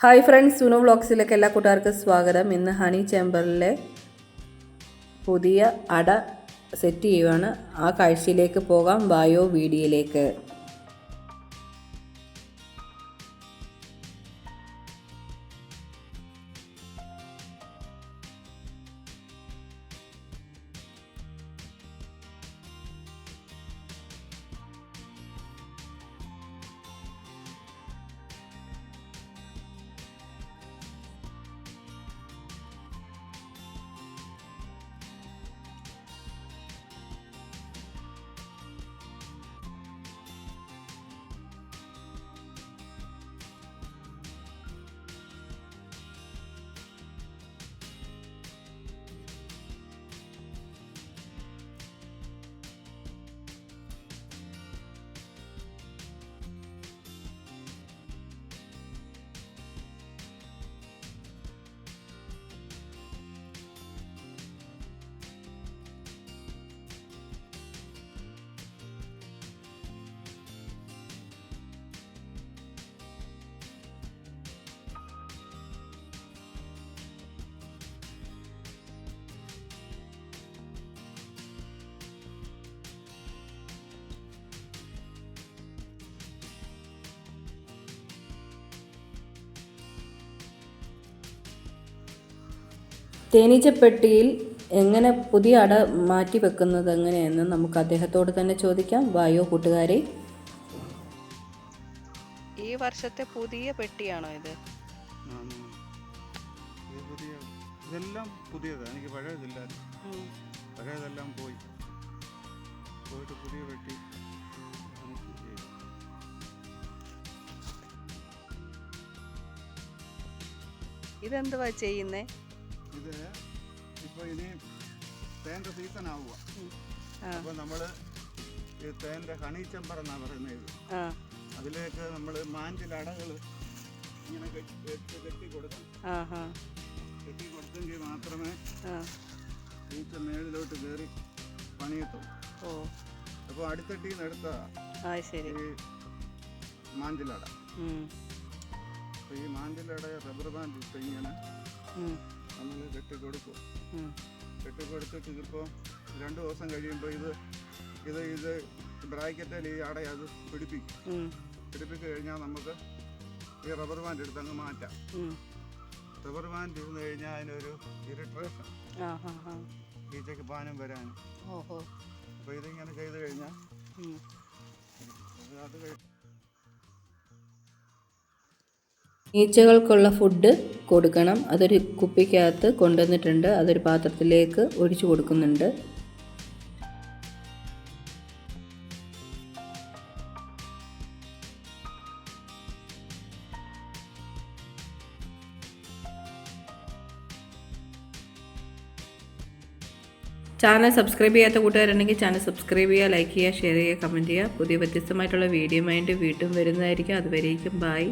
Hi friends Suno വ്ളോഗ്സിലേക്ക് എല്ലാ കൂട്ടുകാർക്കും സ്വാഗതം. ഇന്ന് ഹണി ചേമ്പറിലെ പുതിയ അട സെറ്റ് ചെയ്യുവാണ്. ആ കാഴ്ചയിലേക്ക് പോകാം വായോ വീഡിയോയിലേക്ക് തേനീച്ചപ്പെട്ടിയിൽ എങ്ങനെ പുതിയ അട മാറ്റി വെക്കുന്നത് എങ്ങനെയെന്ന് നമുക്ക് അദ്ദേഹത്തോട് തന്നെ ചോദിക്കാം. വായോ കൂട്ടുകാരെ. ഈ വർഷത്തെ പുതിയ പെട്ടിയാണോ ഇത്? ഇതെല്ലാം പുതിയതാണ് എനിക്ക് പഴയതില്ല. പഴയതെല്ലാം പോയി. പോയിട്ട് പുതിയ ചെയ്തു. ഇതെന്തുവാ ചെയ്യുന്നേ? ഇത് ഇപ്പോൾ ഇനി തേന്റെ സീസൺ ആവുക. അപ്പോൾ നമ്മൾ ഈ തേന്റെ ഹണി ചെമ്പർ എന്നാണ് പറയുന്നത് ഇത്. അതിലേക്ക് നമ്മൾ മാഞ്ചിൽ അടകൾ ഇങ്ങനെ കെട്ടി കൊടുക്കും. കെട്ടി കൊടുത്തെങ്കിൽ മാത്രമേ ഈച്ച മേളിലോട്ട് കയറി പണിയത്തുള്ളൂ ഓ. അപ്പോൾ അടിത്തട്ടിയിൽ നിന്ന് എടുത്ത ഈ മാഞ്ചിലട അപ്പോൾ ഈ മാഞ്ചിലട റബ്ബർ ബാൻഡ് ഇങ്ങനെ നമ്മൾ കെട്ടി കൊടുക്കും. കെട്ടി കൊടുത്തിട്ട് ഇതിപ്പോൾ രണ്ട് ദിവസം കഴിയുമ്പോൾ ഇത് ഇത് ഇത് ബ്രാക്കറ്റിൽ ഈ അട അത് പിടിപ്പിക്കും. പിടിപ്പിച്ച് കഴിഞ്ഞാൽ നമുക്ക് ഈ റബ്ബർ ബാൻഡ് എടുത്ത് അങ്ങ് മാറ്റാം. റബ്ബർ ബാൻഡ് ഇരുന്ന് കഴിഞ്ഞാൽ അതിനൊരു ഇറിട്രേഷൻ ഹാ ഈച്ചയ്ക്ക് പാനം വരാൻ ഓഹോ. അപ്പോൾ ഇതിങ്ങനെ ചെയ്ത് കഴിഞ്ഞാൽ. അത് അത് ഈച്ചകൾക്കുള്ള ഫുഡ് കൊടുക്കണം. അതൊരു കുപ്പിക്കകത്ത് കൊണ്ടുവന്നിട്ടുണ്ട്. അതൊരു പാത്രത്തിലേക്ക് ഒഴിച്ചു കൊടുക്കുന്നുണ്ട്. ചാനൽ സബ്സ്ക്രൈബ് ചെയ്യാത്ത കൂട്ടുകാരുണ്ടെങ്കിൽ ചാനൽ സബ്സ്ക്രൈബ് ചെയ്യുക ലൈക്ക് ചെയ്യുക ഷെയർ ചെയ്യുക കമന്റ് ചെയ്യുക. പുതിയ വ്യത്യസ്തമായിട്ടുള്ള വീഡിയോ ആയിട്ട് വീണ്ടും വരുന്നതായിരിക്കും. അതുവരേക്കും ബായ്